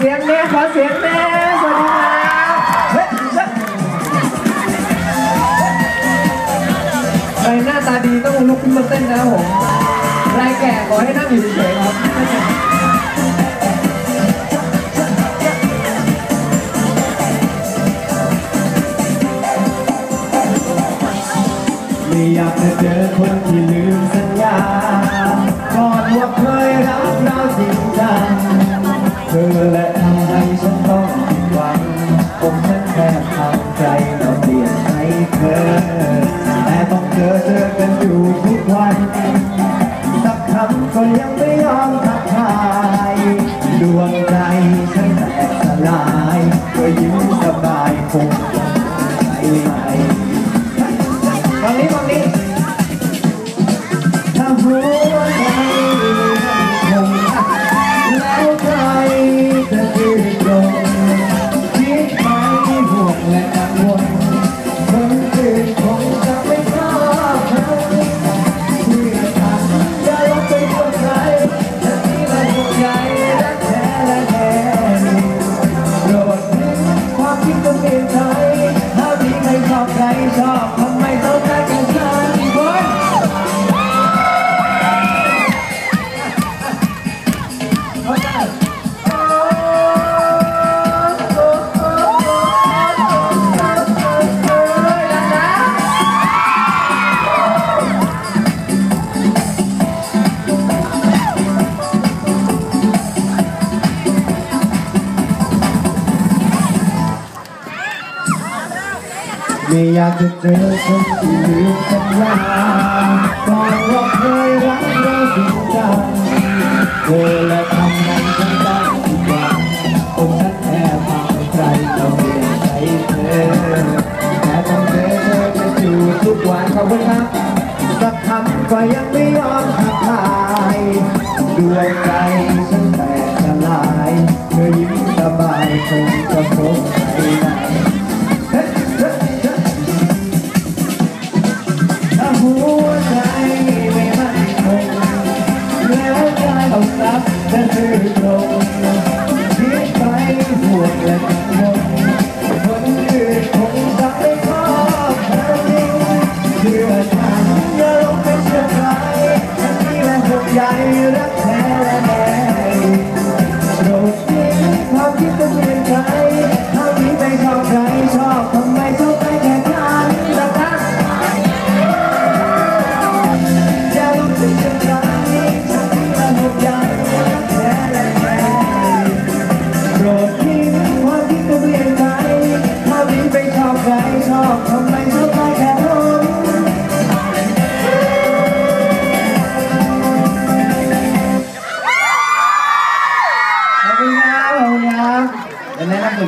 เสียงแน่ขอเสียงแน่สวัสดีครับใครหน้าตาดีต้องลุกขึ้นมาเต้นนะครับผมรายแก่ขอให้นั่งอยู่เฉยๆครับไม่อยากจะเจอคนที่ลืมสัญ ผมฉันแค่ทำใจเราเปลี่ยนให้เธอ แต่ต้องเจอเจอกันอยู่ทุกวัน สักคำก็ยังไม่ยอมทักทายดวงใจฉันแตกสลายก็ยิ้มสบายคงใจไหมฝั่งนี้ฝั่งนี้ถ้าหัว ไม่อยากจะเจอคนที่ลืมสัญญาก่อนว่าเคยรักเราจริงจังเธอและทำให้ฉันได้ทุกวันผมฉันแค่พาไปใจเราเปลี่ยนใจเธอแต่ต้องเจอเธอจะอยู่ทุกวันขอบคุณครับสักคำก็ยังไม่ยอมทักทายดวงใจฉันแตกสลายเธอยิ้มสบายคงจะพบ ทรัพย์จะซื่อตรงคิดไปห่วงและกังวลคนอื่นคงจะไม่ชอบเธอจริงเชื่อฉันอย่าลงไปเชื่อใครฉันนี่แหละหัวใจรักแท้และ ขอบคุ